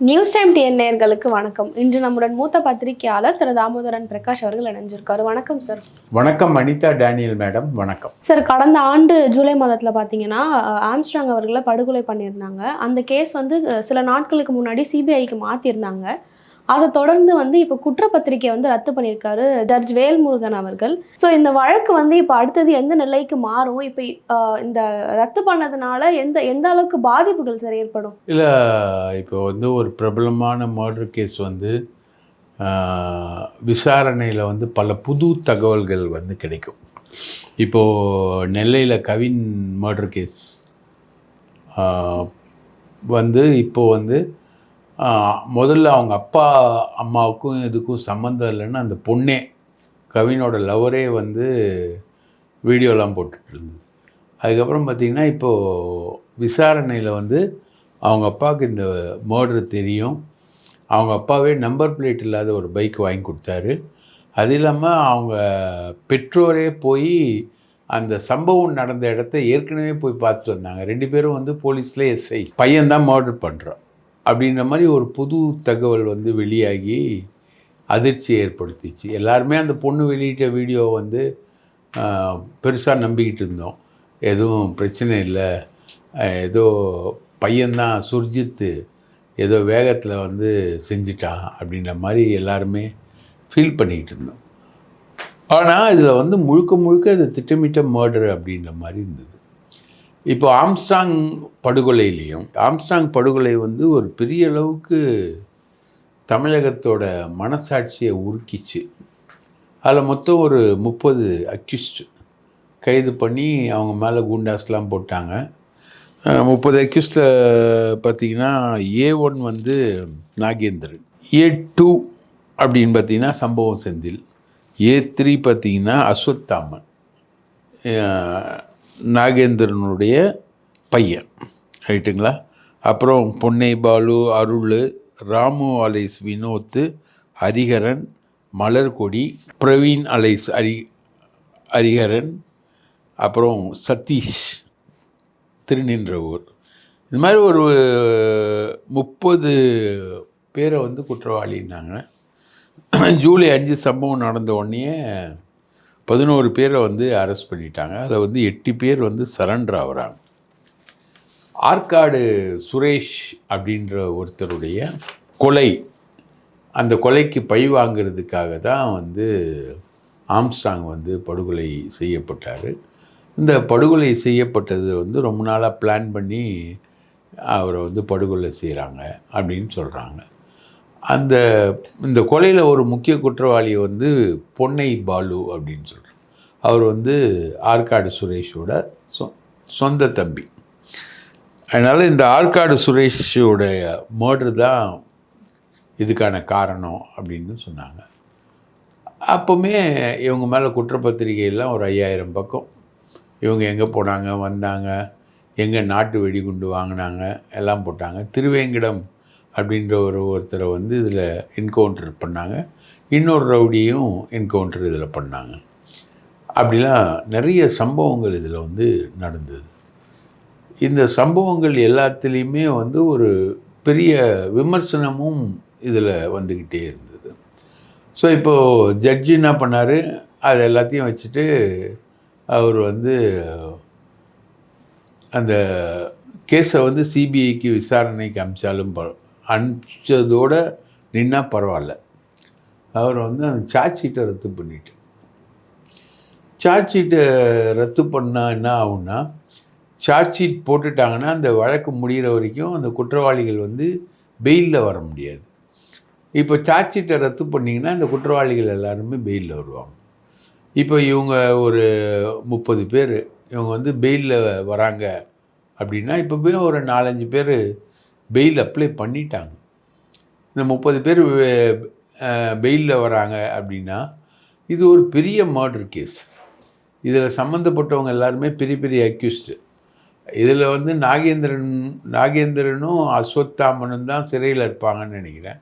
News time TN நேயர்களுக்கு வணக்கம். இன்று நம்முடன் மூத்த பத்திரிகையாளர் திரு தாமோதரன் பிரகாஷ் அவர்கள் இணைஞ்சிருக்காரு. வணக்கம் சார் வணக்கம் அனிதா டேனியல் மேடம். வணக்கம். சார் கடந்த ஆண்டு ஜூலை மாதத்தில் பார்த்தீங்கன்னா ஆம்ஸ்ட்ராங் அவர்களை படுகொலை பண்ணியிருந்தாங்க. அந்த கேஸ் வந்து சில நாட்களுக்கு முன்னாடி சிபிஐக்கு மாற்றிருந்தாங்க அதை தொடர்ந்து வந்து இப்போ குற்றப்பத்திரிக்கை வந்து ரத்து பண்ணியிருக்காரு ஜட்ஜ் வேல்முருகன் அவர்கள். ஸோ இந்த வழக்கு வந்து இப்போ அடுத்தது எந்த நிலைக்கு மாறும்? இப்போ இந்த ரத்து பண்ணதுனால எந்த எந்த அளவுக்கு பாதிப்புகள் சார் ஏற்படும்? இல்லை இப்போ வந்து ஒரு பிரபலமான மர்டர் கேஸ் வந்து விசாரணையில் வந்து பல புது தகவல்கள் வந்து கிடைக்கும். இப்போது நெல்லையில் கவின் மர்டர் கேஸ் வந்து இப்போது வந்து முதல்ல அவங்க அப்பா அம்மாவுக்கும் இதுக்கும் சம்மந்தம் இல்லைன்னு அந்த பொண்ணே கவினோட லவரே வந்து வீடியோலாம் போட்டுட்டு இருந்தது. அதுக்கப்புறம் பார்த்திங்கன்னா இப்போது விசாரணையில் வந்து அவங்க அப்பாவுக்கு இந்த மர்டர் தெரியும். அவங்க அப்பாவே நம்பர் பிளேட் இல்லாத ஒரு பைக் வாங்கி கொடுத்தாரு. அது இல்லாமல் அவங்க பெற்றோரே போய் அந்த சம்பவம் நடந்த இடத்த ஏற்கனவே போய் பார்த்துட்டு வந்தாங்க. ரெண்டு பேரும் வந்து போலீஸில் எஸ்ஐ பையன்தான் மர்டர் பண்ணுறான் அப்படின்ற மாதிரி ஒரு புது தகவல் வந்து வெளியாகி அதிர்ச்சி ஏற்படுத்திச்சு. எல்லாருமே அந்த பொண்ணு வெளியிட்ட வீடியோ வந்து பெருசாக நம்பிக்கிட்டு இருந்தோம். எதுவும் பிரச்சனை இல்லை. ஏதோ பையன்தான் சுர்ஜித்து ஏதோ வேகத்தில் வந்து செஞ்சிட்டான் அப்படின்ற மாதிரி எல்லாருமே ஃபீல் பண்ணிக்கிட்டு இருந்தோம். ஆனால் இதில் வந்து முழுக்க முழுக்க இது திட்டமிட்ட மர்டர் அப்படின்ற மாதிரி இருந்தது. இப்போ ஆம்ஸ்டாங் படுகொலையிலையும் ஆம்ஸ்டாங் படுகொலை வந்து ஒரு பெரிய அளவுக்கு தமிழகத்தோட மனசாட்சியை உருக்கிச்சு. அதில் மொத்தம் ஒரு முப்பது அக்யூஸ்ட் கைது பண்ணி அவங்க மேலே குண்டாஸ்லாம் போட்டாங்க. முப்பது அக்யூஸ்டில் பார்த்தீங்கன்னா ஏ ஒன் வந்து நாகேந்திரன் ஏ டூ அப்படின்னு பார்த்தீங்கன்னா சம்பவம் செந்தில் ஏ த்ரீ பார்த்தீங்கன்னா அஸ்வத்தாமன் நாகேந்திரனுடைய பையன். ரைட்டுங்களா அப்புறம் பொன்னை பாலு அருள் ராமு அலைஸ் வினோத் ஹரிஹரன் மலர்கொடி பிரவீன் அலைஸ் ஹரி ஹரிஹரன் அப்புறம் சதீஷ் திருநின்றவூர். இது மாதிரி ஒரு முப்பது பேரை வந்து குற்றவாளின்னாங்க. ஜூலை அஞ்சு சம்பவம் நடந்த உடனே பதினோரு பேரை வந்து அரெஸ்ட் பண்ணிட்டாங்க. அதில் வந்து எட்டு பேர் வந்து சரண்டர் ஆகிறாங்க. ஆற்காடு சுரேஷ் அப்படின்ற ஒருத்தருடைய கொலை அந்த கொலைக்கு பழி வாங்கிறதுக்காக தான் வந்து ஆம்ஸ்டாங் வந்து படுகொலை செய்யப்பட்டார். இந்த படுகொலை செய்யப்பட்டது வந்து ரொம்ப நாளாக பிளான் பண்ணி அவரை வந்து படுகொலை செய்கிறாங்க அப்படின்னு சொல்கிறாங்க அந்த இந்த கொலையில் ஒரு முக்கிய குற்றவாளி வந்து பொன்னை பாலு அப்படின்னு சொல்கிறார் அவர் வந்து ஆற்காடு சுரேஷோட சொ சொந்த தம்பி. அதனால் இந்த ஆற்காடு சுரேஷோடைய மர்டர் தான் இதுக்கான காரணம் அப்படின்னு சொன்னாங்க. அப்போவுமே இவங்க மேலே குற்றப்பத்திரிகையெல்லாம் ஒரு ஐயாயிரம் பக்கம். இவங்க எங்கே போனாங்க வந்தாங்க எங்கே நாட்டு வெடிகுண்டு வாங்கினாங்க எல்லாம் போட்டாங்க. திருவேங்கடம் அப்படின்ற ஒரு ஒருத்தரை வந்து இதில் என்கவுண்டர் பண்ணாங்க. இன்னொரு ரவுடியும் என்கவுண்டர் இதில் பண்ணாங்க. அப்படிலாம் நிறைய சம்பவங்கள் இதில் வந்து நடந்தது. இந்த சம்பவங்கள் எல்லாத்துலேயுமே வந்து ஒரு பெரிய விமர்சனமும் இதில் வந்துக்கிட்டே இருந்தது. ஸோ இப்போது ஜட்ஜி என்ன பண்ணார்? அது எல்லாத்தையும் வச்சுட்டு அவர் வந்து அந்த கேஸை வந்து சிபிஐக்கு விசாரணைக்கு அமிச்சாலும் அனுப்பிச்சதோட நின்னா பரவாயில்ல. அவர் வந்து அந்த சார்ஜ் ஷீட்டை ரத்து பண்ணிட்டு. சார்ஜ் ஷீட்டை ரத்து பண்ணால் என்ன ஆகும்னா சார்ஜ் ஷீட் போட்டுட்டாங்கன்னா அந்த வழக்கு முடிகிற வரைக்கும் அந்த குற்றவாளிகள் வந்து பெயிலில் வர முடியாது. இப்போ சார்ஜ் ஷீட்டை ரத்து பண்ணிங்கன்னா அந்த குற்றவாளிகள் எல்லாருமே பெயிலில் வருவாங்க. இப்போ இவங்க ஒரு முப்பது பேர் இவங்க வந்து பெயிலில் வராங்க அப்படின்னா இப்போவே ஒரு நாலஞ்சு பேர் பெயில் அப்ளை பண்ணிட்டாங்க. இந்த முப்பது பேர் பெயிலில் வராங்க அப்படின்னா இது ஒரு பெரிய மர்டர் கேஸ் இதில் சம்மந்தப்பட்டவங்க எல்லாருமே பெரிய பெரிய அக்யூஸ்டு இதில் வந்து நாகேந்திரன் நாகேந்திரனும் அஸ்வத்தாமனும் தான் சிறையில் இருப்பாங்கன்னு நினைக்கிறேன்.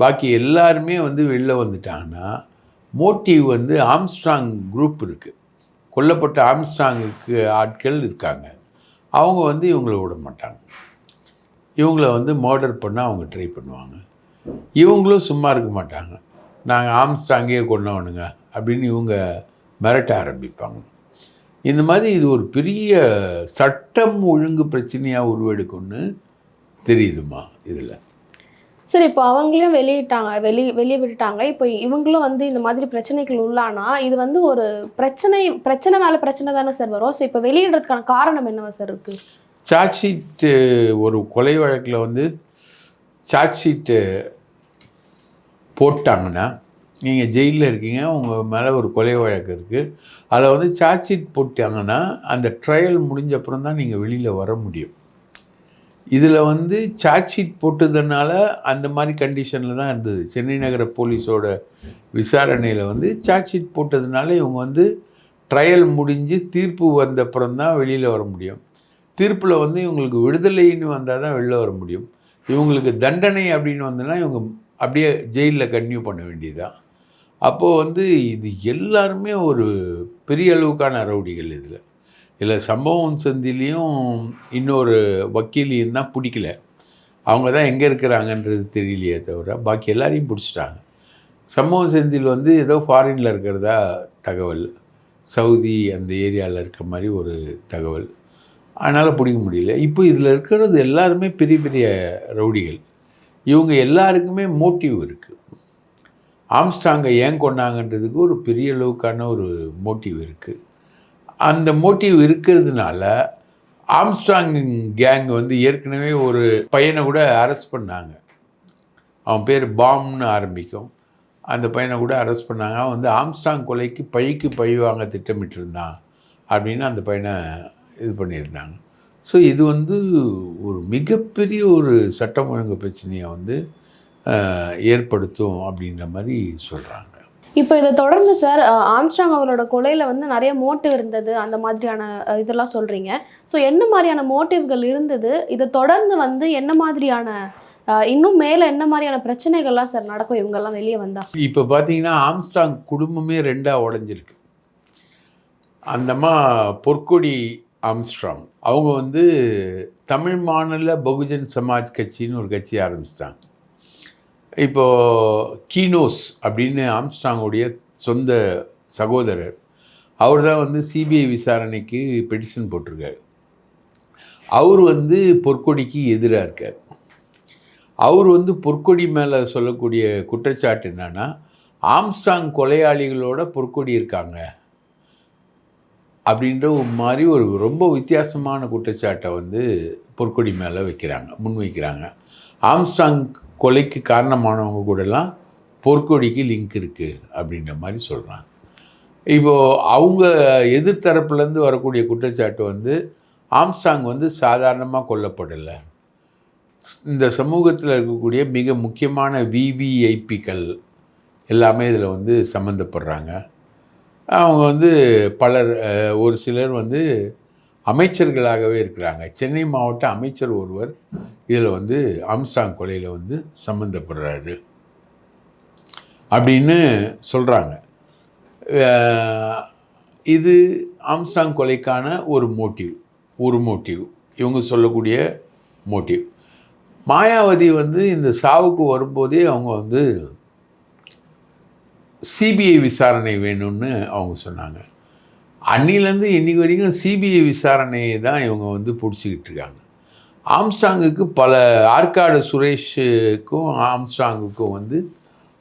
பாக்கி எல்லாருமே வந்து வெளில வந்துட்டாங்கன்னா மோட்டிவ் வந்து ஆம்ஸ்ட்ராங் குரூப் இருக்குது கொல்லப்பட்ட ஆம்ஸ்ட்ராங்குக்கு ஆட்கள் இருக்காங்க. அவங்க வந்து இவங்களை விட மாட்டாங்க. இவங்கள வந்து மர்டர் பண்ண அவங்க ட்ரை பண்ணுவாங்க. இவங்களும் சும்மா இருக்க மாட்டாங்க. நாங்கள் ஆம்ஸ்டாங்கே கொண்டவனுங்க அப்படின்னு இவங்க மிரட்ட ஆரம்பிப்பாங்க. இந்த மாதிரி இது ஒரு பெரிய சட்டம் ஒழுங்கு பிரச்சனையாக உருவெடுக்கும்னு தெரியுதுமா இதில்? சரி இப்போ அவங்களையும் வெளியிட்டாங்க வெளி வெளியே விட்டுட்டாங்க. இப்போ இவங்களும் வந்து இந்த மாதிரி பிரச்சனைகள் உள்ளானா இது வந்து ஒரு பிரச்சனை பிரச்சனை மேலே பிரச்சனை தானே சார் வரும். ஸோ இப்போ வெளியிடுறதுக்கான காரணம் என்னவா சார் இருக்குது சார்ஜ் ஷீட்டு ஒரு கொலை வழக்கில் வந்து சார்ஜ் ஷீட்டு போட்டாங்கன்னா நீங்கள் ஜெயிலில் இருக்கீங்க உங்கள் மேலே ஒரு கொலை வழக்கு இருக்குது அதில் வந்து சார்ஜ் ஷீட் போட்டாங்கன்னா அந்த ட்ரையல் முடிஞ்ச அப்புறம் தான் நீங்கள் வெளியில் வர முடியும். இதில் வந்து சார்ஜ் ஷீட் போட்டதுனால அந்த மாதிரி கண்டிஷனில் தான் இருந்தது. சென்னை நகர போலீஸோட விசாரணையில் வந்து சார்ஜ் ஷீட் போட்டதுனால இவங்க வந்து ட்ரையல் முடிஞ்சு தீர்ப்பு வந்த அப்புறம் தான் வெளியில் வர முடியும். தீர்ப்பில் வந்து இவங்களுக்கு விடுதலைன்னு வந்தால் தான் வெளில வர முடியும். இவங்களுக்கு தண்டனை அப்படின்னு வந்ததுன்னா இவங்க அப்படியே ஜெயிலில் கன்டினியூ பண்ண வேண்டியதுதான். அப்போது வந்து இது எல்லாருமே ஒரு பெரிய அளவுக்கான ரவுடிகள் இதில். இதில் சம்பவம் சந்திலையும் இன்னொரு வக்கீலையும் தான் பிடிக்கல. அவங்க தான் எங்கே இருக்கிறாங்கன்றது தெரியலையே தவிர பாக்கி எல்லாரையும் பிடிச்சிட்டாங்க. சம்பவம் செந்தில் வந்து ஏதோ ஃபாரினில் இருக்கிறதா தகவல். சவுதி அந்த ஏரியாவில் இருக்க மாதிரி ஒரு தகவல். அதனால் பிடிக்க முடியல. இப்போ இதில் இருக்கிறது எல்லாருமே பெரிய பெரிய ரவுடிகள். இவங்க எல்லாருக்குமே மோட்டிவ் இருக்குது ஆம்ஸ்டாங்கை ஏன் கொண்டாங்கன்றதுக்கு ஒரு பெரிய அளவுக்கான ஒரு மோட்டிவ் இருக்குது அந்த மோட்டிவ் இருக்கிறதுனால ஆம்ஸ்டாங் கேங் வந்து ஏற்கனவே ஒரு பையனை கூட அரெஸ்ட் பண்ணாங்க. அவன் பேர் பாம்னு ஆரம்பிக்கும். அந்த பையனை கூட அரெஸ்ட் பண்ணாங்க. அவன் வந்து ஆம்ஸ்டாங் கொலைக்கு பழிக்கு பழி வாங்க திட்டமிட்டிருந்தான். அப்படின்னு அந்த பையனை இது பண்ணியிருந்தாங்க. ஸோ இது வந்து ஒரு மிகப்பெரிய ஒரு சட்டம் ஒழுங்கு பிரச்சனையை வந்து ஏற்படுத்தும் அப்படின்ற மாதிரி சொல்கிறாங்க இப்போ இதை தொடர்ந்து சார் ஆம்ஸ்ட்ராங் அவரோட கொலையில வந்து நிறைய மோட்டிவ் இருந்தது அந்த மாதிரியான இதெல்லாம் சொல்றீங்க. ஸோ என்ன மாதிரியான மோட்டிவ்கள் இருந்தது? இதை தொடர்ந்து வந்து என்ன மாதிரியான இன்னும் மேல என்ன மாதிரியான பிரச்சனைகள்லாம் சார் நடக்கும்? இவங்கெல்லாம் வெளியே வந்தா. இப்போ பார்த்தீங்கன்னா ஆம்ஸ்டாங் குடும்பமே ரெண்டாக உடஞ்சிருக்கு. அந்தம்மா பொற்கொடி ஆம்ஸ்ட்ராங். அவங்க வந்து தமிழ் மாநில பகுஜன் சமாஜ் கட்சின்னு ஒரு கட்சி ஆரம்பிச்சிட்டாங்க. இப்போது கீனோஸ் அப்படின்னு ஆம்ஸ்ட்ராங்குடைய சொந்த சகோதரர் அவர் தான் வந்து சிபிஐ விசாரணைக்கு பெட்டிஷன் போட்டிருக்காரு. அவர் வந்து பொற்கொடிக்கு எதிராக இருக்கார். அவர் வந்து பொற்கொடி மேலே சொல்லக்கூடிய குற்றச்சாட்டு என்னன்னா ஆம்ஸ்டாங் கொலையாளிகளோட பொற்கொடி இருக்காங்க. அப்படின்ற ஒரு மாதிரி ஒரு ரொம்ப வித்தியாசமான குற்றச்சாட்டை வந்து பொற்கொடி மேலே வைக்கிறாங்க முன் வைக்கிறாங்க ஆம்ஸ்டாங் கொலைக்கு காரணமானவங்க கூடலாம் பொற்கொடிக்கு லிங்க் இருக்குது அப்படின்ற மாதிரி சொல்கிறாங்க இப்போது அவங்க எதிர்த்தரப்புலேருந்து வரக்கூடிய குற்றச்சாட்டு வந்து ஆம்ஸ்டாங் வந்து சாதாரணமாக கொல்லப்படலை. இந்த சமூகத்தில் இருக்கக்கூடிய மிக முக்கியமான விவிஐபிக்கள் எல்லாமே இதில் வந்து சம்மந்தப்படுறாங்க அவங்க வந்து பலர் ஒரு சிலர் வந்து அமைச்சர்களாகவே இருக்கிறாங்க. சென்னை மாவட்ட அமைச்சர் ஒருவர் இதில் வந்து ஆம்ஸ்டாங் கொலையில் வந்து சம்மந்தப்படுறாரு அப்படின்னு சொல்கிறாங்க இது ஆம்ஸ்டாங் கொலைக்கான ஒரு மோட்டிவ் ஒரு மோட்டிவ். இவங்க சொல்லக்கூடிய மோட்டிவ். மாயாவதி வந்து இந்த சாவுக்கு வரும்போதே அவங்க வந்து சிபிஐ விசாரணை வேணும்னு அவங்க சொன்னாங்க. அன்னிலேருந்து இன்றைக்கி வரைக்கும் சிபிஐ விசாரணையை தான் இவங்க வந்து பிடிச்சிக்கிட்டு இருக்காங்க. ஆம்ஸ்டாங்குக்கு பல ஆற்காடு சுரேஷுக்கும் ஆம்ஸ்டாங்குக்கும் வந்து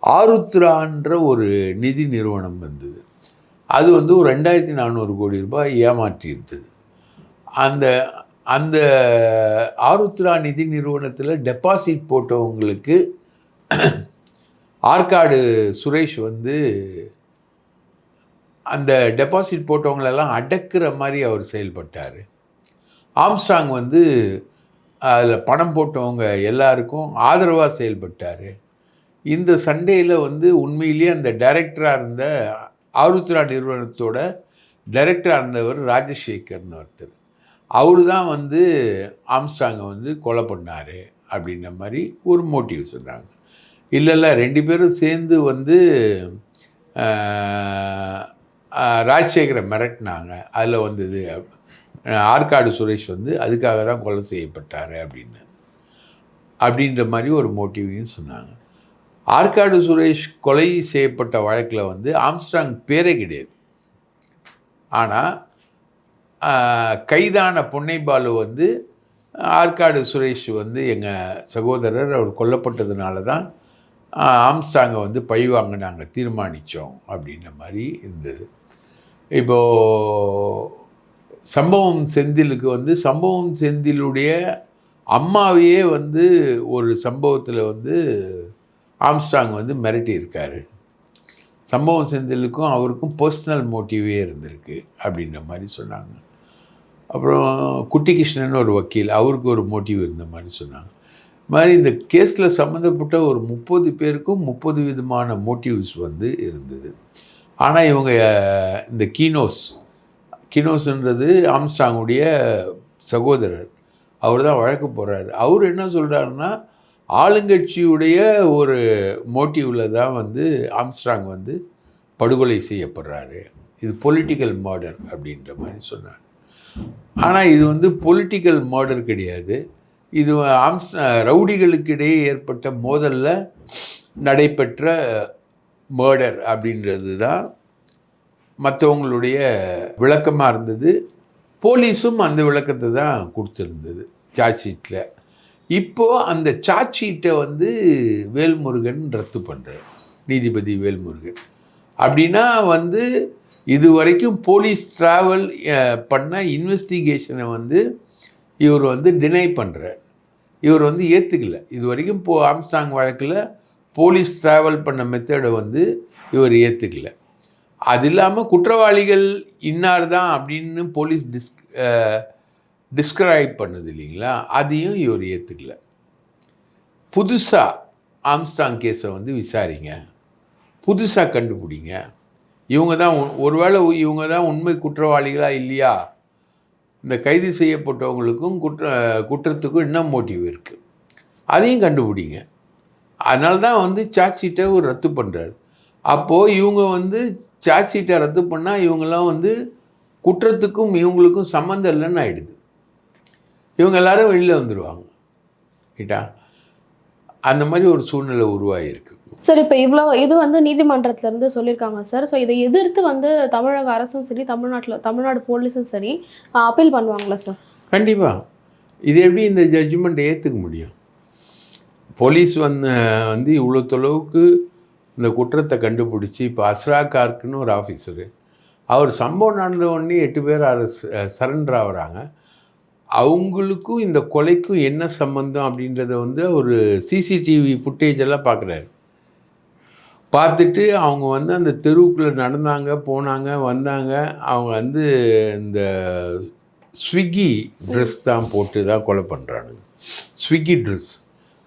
ஆருத்ரான்ற ஒரு நிதி நிறுவனம் வந்தது. அது வந்து ஒரு ரெண்டாயிரத்தி நானூறு கோடி ரூபாய் ஏமாற்றியிருந்தது. அந்த அந்த ஆருத்ரா நிதி நிறுவனத்தில் டெபாசிட் போட்டவங்களுக்கு ஆற்காடு சுரேஷ் வந்து அந்த டெபாசிட் போட்டவங்களெல்லாம் அடக்குற மாதிரி அவர் செயல்பட்டார். ஆம்ஸ்டாங் வந்து அதில் பணம் போட்டவங்க எல்லாருக்கும் ஆதரவாக செயல்பட்டார். இந்த சண்டையில் வந்து உண்மையிலேயே அந்த டைரக்டராக இருந்த ஆருத்ரா நிறுவனத்தோட டைரக்டராக இருந்தவர் ராஜசேகர்னு ஒருத்தர். அவரு தான் வந்து ஆம்ஸ்டாங்கை வந்து கொலை பண்ணார் அப்படின்ற மாதிரி ஒரு மோட்டிவ் சொன்னாங்க இல்லை இல்லை. ரெண்டு பேரும் சேர்ந்து வந்து ராஜசேகரை மிரட்டினாங்க. அதில் வந்தது ஆற்காடு சுரேஷ் வந்து அதுக்காக தான் கொலை செய்யப்பட்டார் அப்படின்னு. அப்படின்ற மாதிரி ஒரு மோட்டிவையும் சொன்னாங்க. ஆற்காடு சுரேஷ் கொலை செய்யப்பட்ட வழக்கில் வந்து ஆம்ஸ்ட்ராங் பேரே கிடையாது. ஆனால் கைதான பொன்னை பாலு வந்து ஆற்காடு சுரேஷ் வந்து எங்கள் சகோதரர் அவர் கொல்லப்பட்டதுனால தான் ஆம்ஸ்டாங்கை வந்து பழி வாங்க நாங்கள் தீர்மானித்தோம் அப்படின்ற மாதிரி இருந்தது. இப்போது சம்பவம் செந்திலுக்கு வந்து சம்பவம் செந்திலுடைய அம்மாவையே வந்து ஒரு சம்பவத்தில் வந்து ஆம்ஸ்டாங் வந்து மிரட்டியிருக்காரு. சம்பவம் செந்திலுக்கும் அவருக்கும் பர்சனல் மோட்டிவே இருந்திருக்கு அப்படின்ற மாதிரி சொன்னாங்க. அப்புறம் குட்டி கிருஷ்ணன் ஒரு வக்கீல் அவருக்கு ஒரு மோட்டிவ் இருந்த மாதிரி சொன்னாங்க. மாதிரி இந்த கேஸில் சம்மந்தப்பட்ட ஒரு முப்பது பேருக்கும் முப்பது விதமான மோட்டிவ்ஸ் வந்து இருந்தது. ஆனால் இவங்க இந்த கீனோஸ் கினோஸ்ன்றது ஆம்ஸ்டாங்குடைய சகோதரர். அவர் தான் வழக்கு போகிறாரு அவர் என்ன சொல்கிறாருன்னா ஆளுங்கட்சியுடைய ஒரு மோட்டிவில் தான் வந்து ஆம்ஸ்ட்ராங் வந்து படுகொலை செய்யப்படுறாரு. இது பொலிட்டிக்கல் மர்டர் அப்படின்ற மாதிரி சொன்னார். ஆனால் இது வந்து பொலிட்டிக்கல் மர்டர் கிடையாது. இது ஆம்ஸ் ரவுடிகளுக்கிடையே ஏற்பட்ட மோதலில் நடைபெற்ற மர்டர் அப்படின்றது தான் மற்றவங்களுடைய விளக்கமாக இருந்தது. போலீஸும் அந்த விளக்கத்தை தான் கொடுத்துருந்தது சார்ஜ் ஷீட்டில் இப்போது அந்த சார்ஜ் ஷீட்டை வந்து வேல்முருகன் ரத்து பண்ணுறார் நீதிபதி வேல்முருகன். அப்படின்னா வந்து இது வரைக்கும் போலீஸ் ட்ராவல் பண்ண இன்வெஸ்டிகேஷனை வந்து இவர் வந்து டினை பண்ணுறார் இவர் வந்து ஏற்றுக்கல இது வரைக்கும் போ ஆம்ஸ்டாங் வழக்கில் போலீஸ் ட்ராவல் பண்ண மெத்தடை வந்து இவர் ஏற்றுக்கல அது இல்லாமல் குற்றவாளிகள் இன்னார் தான் அப்படின்னு போலீஸ் டிஸ் டிஸ்கிரைப் பண்ணுது இல்லைங்களா? அதையும் இவர் ஏற்றுக்கல புதுசாக ஆம்ஸ்டாங் கேஸை வந்து விசாரிங்க. புதுசாக கண்டுபிடிங்க. இவங்க தான் ஒருவேளை இவங்க தான் உண்மை குற்றவாளிகளாக இல்லையா? இந்த கைது செய்யப்பட்டவங்களுக்கும் குற்ற குற்றத்துக்கும் என்ன மோட்டிவ் இருக்குது அதையும் கண்டுபிடிங்க. அதனால தான் வந்து சார்ஜ் ஷீட்டை ஒரு ரத்து பண்ணுறாரு அப்போது இவங்க வந்து சார்ஜ் ஷீட்டை ரத்து பண்ணால் இவங்கெல்லாம் வந்து குற்றத்துக்கும் இவங்களுக்கும் சம்மந்தம் இல்லைன்னு ஆகிடுது இவங்க எல்லாரும் வெளியில் வந்துடுவாங்க ரைட்டா அந்த மாதிரி ஒரு சூழ்நிலை உருவாகிருக்கு சார் இப்போ இவ்வளோ இது வந்து நீதிமன்றத்திலேருந்து சொல்லியிருக்காங்க சார். ஸோ இதை எதிர்த்து வந்து தமிழக அரசும் சரி தமிழ்நாட்டில் தமிழ்நாடு போலீஸும் சரி அப்பீல் பண்ணுவாங்களா சார்? கண்டிப்பாக இது எப்படி இந்த ஜட்ஜ்மெண்ட் ஏற்றுக்க முடியும்? போலீஸ் வந்து வந்து இவ்வளோ தொலைவுக்கு இந்த குற்றத்தை கண்டுபிடிச்சி இப்போ அஸ்ரா கார்க்குன்னு ஒரு ஆஃபீஸரு அவர் சம்பவம் நடந்த உடனே எட்டு பேர் அரசு சரண்டர் ஆகிறாங்க. அவங்களுக்கும் இந்த கொலைக்கும் என்ன சம்பந்தம் அப்படின்றத வந்து ஒரு சிசிடிவி ஃபுட்டேஜ் எல்லாம் பார்க்குறாரு பார்த்துட்டு அவங்க வந்து அந்த தெருவுக்குள்ளே நடந்தாங்க போனாங்க வந்தாங்க. அவங்க வந்து இந்த ஸ்விக்கி ட்ரெஸ் தான் போட்டு தான் கொலை பண்ணுறானுங்க ஸ்விக்கி ட்ரெஸ்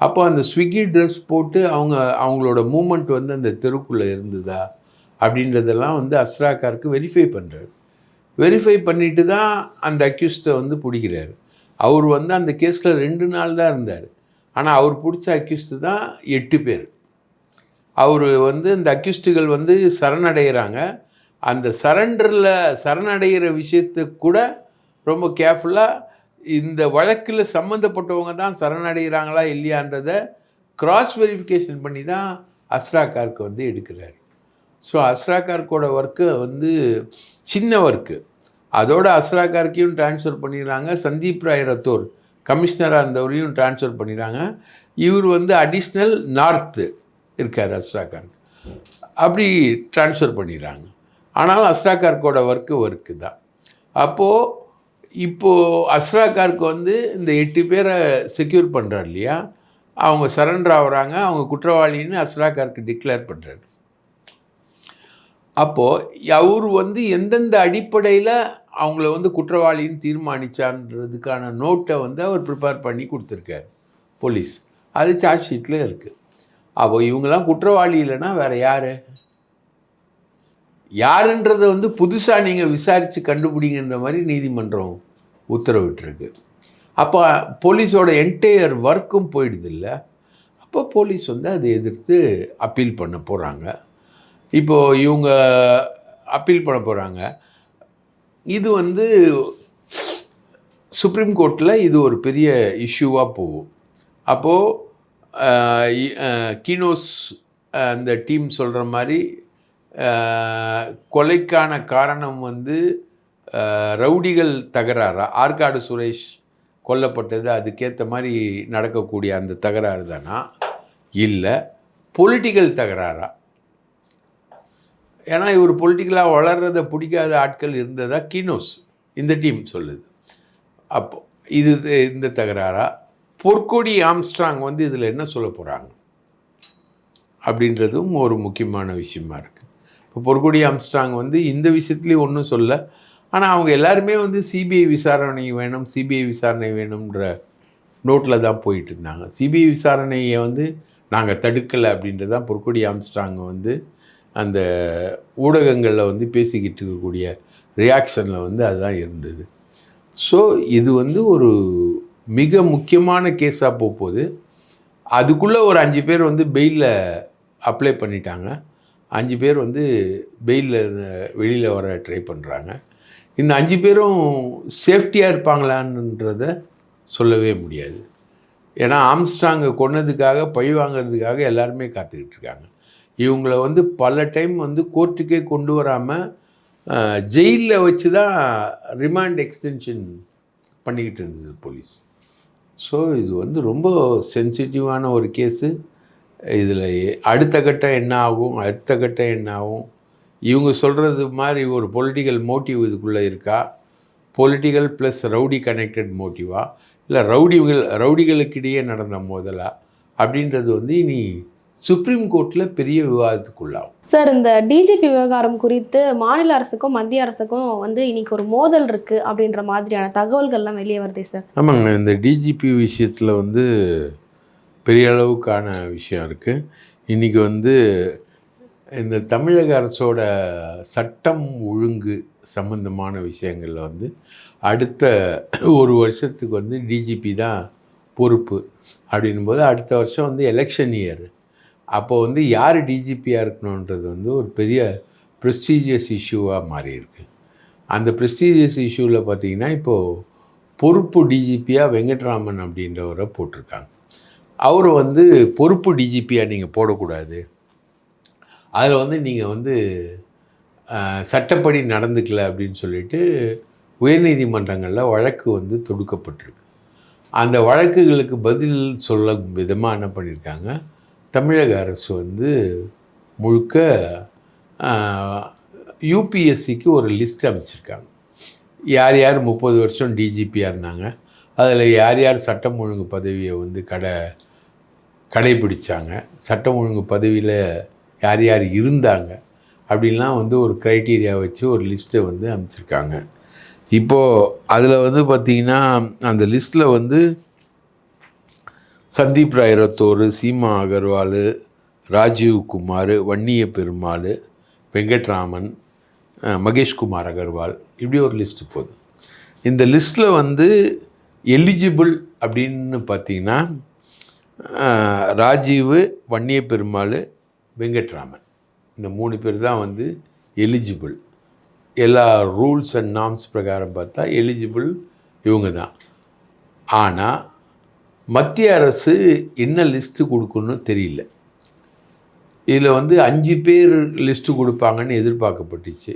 அப்போ அந்த ஸ்விக்கி ட்ரெஸ் போட்டு அவங்க அவங்களோட மூமெண்ட் வந்து அந்த தெருக்குள்ளே இருந்ததா? அப்படின்றதெல்லாம் வந்து அஸ்ராக்காருக்கு வெரிஃபை பண்ணுறாரு வெரிஃபை பண்ணிட்டு தான் அந்த அக்யூஸ்டை வந்து பிடிக்கிறாரு. அவர் வந்து அந்த கேஸில் ரெண்டு நாள் தான் இருந்தார். ஆனால் அவர் பிடிச்ச அக்யூஸ்டு தான் எட்டு பேர். அவர் வந்து இந்த அக்யூஸ்டுகள் வந்து சரணடைகிறாங்க அந்த சரண்டரில் சரணடைகிற விஷயத்துக்கு கூட ரொம்ப கேர்ஃபுல்லாக இந்த வழக்கில் சம்மந்தப்பட்டவங்க தான் சரணடைகிறாங்களா இல்லையான்றதை கிராஸ் வெரிஃபிகேஷன் பண்ணி தான் அஸ்ராக்கார்க்கு வந்து எடுக்கிறார். ஸோ அஸ்ராக்கார்க்கோட ஒர்க்கு வந்து சின்ன ஒர்க்கு அதோட அஸ்ராக்கார்க்கையும் ட்ரான்ஸ்ஃபர் பண்ணிடுறாங்க. சந்தீப் ராய் ரத்தோர் கமிஷனராக இருந்தவரையும் ட்ரான்ஸ்ஃபர் பண்ணிடுறாங்க. இவர் வந்து அடிஷ்னல் நார்த்து இருக்கார் அஸ்ராக்கார்க்கு அப்படி ட்ரான்ஸ்ஃபர் பண்ணிடுறாங்க. ஆனாலும் அஸ்ராக்கார்க்கோட ஒர்க்கு ஒர்க்கு தான். அப்போது இப்போது அஸ்ராக்கார்க்கு வந்து இந்த எட்டு பேரை செக்யூர் பண்ணுறார் இல்லையா? அவங்க சரண்டர் ஆகுறாங்க. அவங்க குற்றவாளின்னு அஸ்ராகார்க்கு டிக்ளேர் பண்ணுறாரு அப்போது அவர் வந்து எந்தெந்த அடிப்படையில் அவங்கள வந்து குற்றவாளின்னு தீர்மானிச்சான்றதுக்கான நோட்டை வந்து அவர் ப்ரிப்பேர் பண்ணி கொடுத்துருக்காரு. போலீஸ் அது சார்ஜ் ஷீட்டில் இருக்குது அப்போ இவங்கெல்லாம் குற்றவாளி இல்லைன்னா வேறு யார்? யாருன்றதை வந்து புதுசாக நீங்கள் விசாரித்து கண்டுபிடிங்கன்ற மாதிரி நீதிமன்றம் உத்தரவிட்டிருக்கு. அப்போ போலீஸோட என்டையர் ஒர்க்கும் போயிடுது இல்லை அப்போ போலீஸ் வந்து அதை எதிர்த்து அப்பீல் பண்ண போகிறாங்க இப்போது இவங்க அப்பீல் பண்ண போகிறாங்க இது வந்து சுப்ரீம் கோர்ட்டில் இது ஒரு பெரிய இஷ்யூவாக போகும். அப்போது கினோஸ் அந்த டீம் சொல்கிற மாதிரி கொலைக்கான காரணம் வந்து ரவுடிகள் தகராறா? ஆற்காடு சுரேஷ் கொல்லப்பட்டது அதுக்கேற்ற மாதிரி நடக்கக்கூடிய அந்த தகராறு தானா? இல்லை. பொலிட்டிக்கல் தகராறா? ஏன்னா இவர் பொலிட்டிக்கலாக வளர்றதை பிடிக்காத ஆட்கள் இருந்ததா கினோஸ்? இந்த டீம் சொல்லுது. அப்போ இது இந்த தகராறா? பொற்கொடி ஆம்ஸ்ட்ராங் வந்து இதில் என்ன சொல்ல போகிறாங்க அப்படின்றதும் ஒரு முக்கியமான விஷயமா இருக்குது இப்போ பொற்கொடி ஆம்ஸ்ட்ராங் வந்து இந்த விஷயத்துலேயும் ஒன்றும் சொல்ல ஆனால் அவங்க எல்லாருமே வந்து சிபிஐ விசாரணை வேணும் சிபிஐ விசாரணை வேணுன்ற நோட்டில் தான் போயிட்டு இருந்தாங்க. சிபிஐ விசாரணையை வந்து நாங்கள் தடுக்கலை அப்படின்றது தான் பொற்கொடி ஆம்ஸ்ட்ராங் வந்து அந்த ஊடகங்களில் வந்து பேசிக்கிட்டு இருக்கக்கூடிய ரியாக்ஷனில் வந்து அதுதான் இருந்தது. ஸோ இது வந்து ஒரு மிக முக்கியமான கேஸாக போகுது அதுக்குள்ளே ஒரு அஞ்சு பேர் வந்து பெயிலில் அப்ளை பண்ணிட்டாங்க. அஞ்சு பேர் வந்து பெயிலில் வெளியில் வர ட்ரை பண்ணுறாங்க இந்த அஞ்சு பேரும் சேஃப்டியாக இருப்பாங்களான்றத சொல்லவே முடியாது. ஏன்னா ஆம்ஸ்டாங்கை கொன்னதுக்காக பழி வாங்குறதுக்காக எல்லாருமே காத்துக்கிட்டு இருக்காங்க. இவங்கள வந்து பல டைம் வந்து கோர்ட்டுக்கே கொண்டு வராமல் ஜெயிலில் வச்சு தான் ரிமாண்ட் எக்ஸ்டென்ஷன் பண்ணிக்கிட்டு இருந்தது போலீஸ் ஸோ இது வந்து ரொம்ப சென்சிட்டிவான ஒரு கேஸு இதில் அடுத்த கட்டம் என்ன ஆகும்? அடுத்த கட்டம் என்ன ஆகும்? இவங்க சொல்கிறது மாதிரி ஒரு பொலிட்டிக்கல் மோட்டிவ் இதுக்குள்ளே இருக்கா? பொலிட்டிக்கல் ப்ளஸ் ரவுடி கனெக்டட் மோட்டிவா இல்லை ரவுடிகள் ரவுடிகளுக்கிடையே நடந்த மோதலா? அப்படின்றது வந்து இனி சுப்ரீம் கோர்ட்டில் பெரிய விவாதத்துக்குள்ளாகும். சார் இந்த டிஜிபி விவகாரம் குறித்து மாநில அரசுக்கும் மத்திய அரசுக்கும் வந்து இன்னைக்கு ஒரு மோதல் இருக்கு அப்படின்ற மாதிரியான தகவல்கள்லாம் வெளியே வருதே சார் ஆமாங்க இந்த டிஜிபி விஷயத்தில் வந்து பெரிய அளவுக்கான விஷயம் இருக்குது இன்றைக்கி வந்து இந்த தமிழக அரசோட சட்டம் ஒழுங்கு சம்பந்தமான விஷயங்களில் வந்து அடுத்த ஒரு வருஷத்துக்கு வந்து டிஜிபி தான் பொறுப்பு அப்படின்னும்போது அடுத்த வருஷம் வந்து எலெக்ஷன் இயர் அப்போ வந்து யார் டிஜிபியாக இருக்கணுன்றது வந்து ஒரு பெரிய ப்ரெஸ்டீஜியஸ் இஷ்யூவாக மாறியிருக்கு. அந்த ப்ரெஸ்டீஜியஸ் இஷ்யூவில் பார்த்தீங்கன்னா இப்போது பொறுப்பு டிஜிபியாக வெங்கட்ராமன் அப்படின்றவரை போட்டிருக்காங்க. அவர் வந்து பொறுப்பு டிஜிபியாக நீங்கள் போடக்கூடாது. அதில் வந்து நீங்கள் வந்து சட்டப்படி நடந்துக்கல அப்படின்னு சொல்லிட்டு உயர்நீதிமன்றங்களில் வழக்கு வந்து தொடுக்கப்பட்டிருக்கு. அந்த வழக்குகளுக்கு பதில் சொல்ல விதமாக என்ன பண்ணியிருக்காங்க? தமிழக அரசு வந்து முழுக்க யூபிஎஸ்சிக்கு ஒரு லிஸ்ட் அமைச்சிருக்காங்க. யார் யார் முப்பது வருஷம் டிஜிபியாக இருந்தாங்க அதில் யார் யார் சட்டம் ஒழுங்கு பதவியை வந்து கடை கடைபிடிச்சாங்க சட்டம் ஒழுங்கு பதவியில் யார் யார் இருந்தாங்க அப்படின்லாம் வந்து ஒரு க்ரைட்டீரியா வச்சு ஒரு லிஸ்ட்டை வந்து அமைச்சிருக்காங்க. இப்போது அதில் வந்து பார்த்திங்கன்னா அந்த லிஸ்ட்டில் வந்து சந்தீப் ராயரத்தோர் சீமா அகர்வால் ராஜீவ் குமார் வன்னிய பெருமாள் வெங்கட்ராமன் மகேஷ்குமார் அகர்வால். இப்படி ஒரு லிஸ்ட்டு போகுது இந்த லிஸ்ட்டில் வந்து எலிஜிபிள் அப்படின்னு பார்த்தீங்கன்னா ராஜீவ் வன்னிய பெருமாள் வெங்கட்ராமன். இந்த மூணு பேர் தான் வந்து எலிஜிபிள் எல்லா ரூல்ஸ் அண்ட் நார்ம்ஸ் பிரகாரம் பார்த்தா எலிஜிபிள் இவங்க தான். ஆனால் மத்திய அரசு என்ன லிஸ்ட்டு கொடுக்கணும்னு தெரியல. இதில் வந்து அஞ்சு பேர் லிஸ்ட்டு கொடுப்பாங்கன்னு எதிர்பார்க்கப்பட்டுச்சு.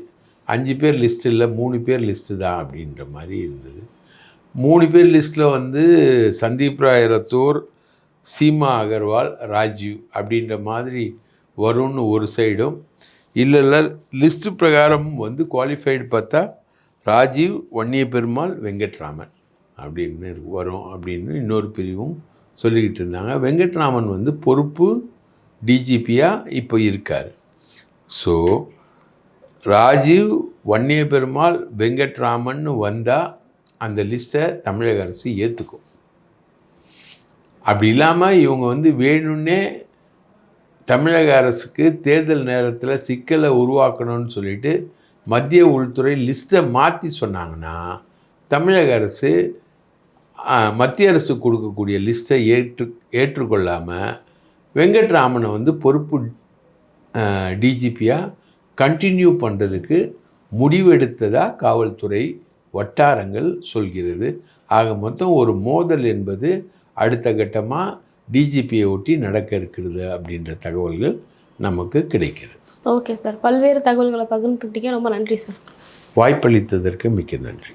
அஞ்சு பேர் லிஸ்ட் இல்லை மூணு பேர் லிஸ்ட்டு தான் அப்படின்ற மாதிரி இருந்தது. மூணு பேர் லிஸ்ட்டில் வந்து சந்தீப் ராய் ரத்தோர் சீமா அகர்வால் ராஜீவ் அப்படின்ற மாதிரி வரும்னு ஒரு சைடும். இல்லை இல்லை லிஸ்ட்டு பிரகாரம் வந்து குவாலிஃபைடு பார்த்தா ராஜீவ் வன்னிய பெருமாள் வெங்கட்ராமன். அப்படின்னு வரும் அப்படின்னு இன்னொரு பிரிவும் சொல்லிக்கிட்டு இருந்தாங்க. வெங்கட்ராமன் வந்து பொறுப்பு டிஜிபியாக இப்போ இருக்கார். ஸோ ராஜீவ் வன்னிய பெருமாள் வெங்கட்ராமன் வந்தால் அந்த லிஸ்ட்டை தமிழக அரசு ஏற்றுக்கும் அப்படி இல்லாமல் இவங்க வந்து வேணும்னே தமிழக அரசுக்கு தேர்தல் நேரத்தில் சிக்கலை உருவாக்கணும்னு சொல்லிட்டு மத்திய உள்துறை லிஸ்ட்டை மாற்றி சொன்னாங்கன்னா தமிழக அரசு மத்திய அரசு கொடுக்கக்கூடிய லிஸ்ட்டை ஏற்று ஏற்றுக்கொள்ளாமல் வெங்கட்ராமனை வந்து பொறுப்பு டிஜிபியாக கண்டினியூ பண்ணுறதுக்கு முடிவெடுத்ததாக காவல்துறை வட்டாரங்கள் சொல்கிறது. ஆக மொத்தம் ஒரு மோதல் என்பது அடுத்த கட்டமாக டிஜிபியை ஒட்டி நடக்க இருக்கிறது அப்படின்ற தகவல்கள் நமக்கு கிடைக்கிறது. Okay sir. பல்வேறு தகவல்களை பகிர்ந்துக்கிட்டீங்க. ரொம்ப நன்றி சார். வாய்ப்பளித்ததற்கு மிக்க நன்றி.